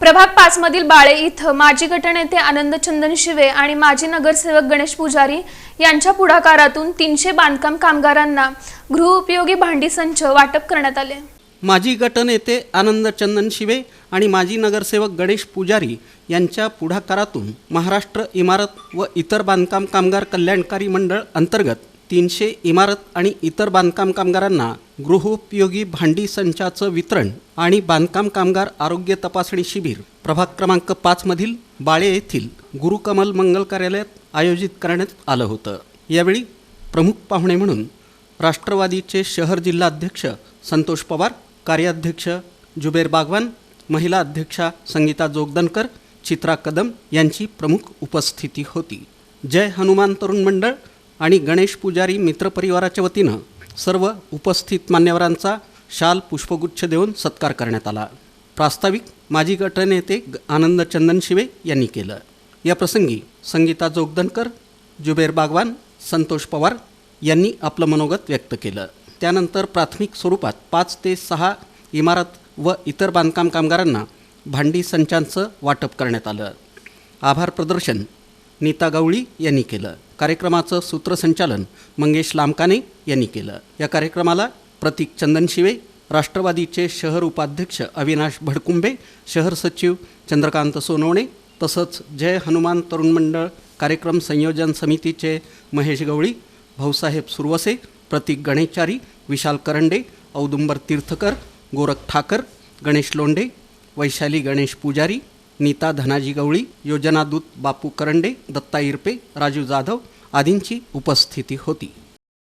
प्रभाग पाच मधील बाळे इथं माजी गटनेते आनंदचंदन शिवे आणि माजी नगरसेवक गणेश पुजारी यांच्या पुढाकारातून तीनशे बांधकाम कामगारांना गृहउपयोगी भांडी संच वाटप करण्यात आले. माजी गटनेते आनंद चंदन शिवे आणि माजी नगरसेवक गणेश पुजारी यांच्या पुढाकारातून महाराष्ट्र इमारत व इतर बांधकाम कामगार कल्याणकारी मंडळ अंतर्गत तीनशे इमारत आणि इतर बांधकाम कामगारांना गृहोपयोगी भांडी संचाचं वितरण आणि बांधकाम कामगार आरोग्य तपासणी शिबिर. प्रभाग क्रमांक पाचमधील बाळे येथील गुरुकमल मंगल कार्यालयात आयोजित करण्यात आलं होतं. यावेळी प्रमुख पाहुणे म्हणून राष्ट्रवादीचे शहर जिल्हाध्यक्ष संतोष पवार कार्याध्यक्ष जुबेर बागवान महिला अध्यक्षा संगीता जोगदनकर चित्रा कदम यांची प्रमुख उपस्थिती होती. जय हनुमान तरुण मंडळ आणि गणेश पुजारी मित्रपरिवाराच्या वतीनं सर्व उपस्थित मान्यवरांचा शाल पुष्पगुच्छ देऊन सत्कार करण्यात आला. प्रास्ताविक माजी गटनेते आनंद चंदन शिवे यांनी केलं. या प्रसंगी संगीता जोगदनकर जुबेर बागवान संतोष पवार यांनी आपलं मनोगत व्यक्त केलं. त्यानंतर प्राथमिक स्वरूपात पाच ते सहा इमारत व इतर बांधकाम कामगारांना भांडी संचांचं वाटप करण्यात आलं. आभार प्रदर्शन नीता गवळी यांनी केलं. कार्यक्रमाचं सूत्रसंचालन मंगेश लामकाने यांनी केलं. या कार्यक्रमाला प्रतीक चंदन शिवे राष्ट्रवादीचे शहर उपाध्यक्ष अविनाश भडकुंबे शहर सचिव चंद्रकांत सोनवणे तसंच जय हनुमान तरुण मंडळ कार्यक्रम संयोजन समितीचे महेश गवळी भाऊसाहेब सुरवसे प्रतीक गणेचारी विशाल करंडे औदुंबर तीर्थकर गोरख ठाकर गणेश लोंढे वैशाली गणेश पुजारी नीता धनाजी गवळी योजनादूत बापू करंडे दत्ता इरपे राजू जाधव आदींची उपस्थिती होती.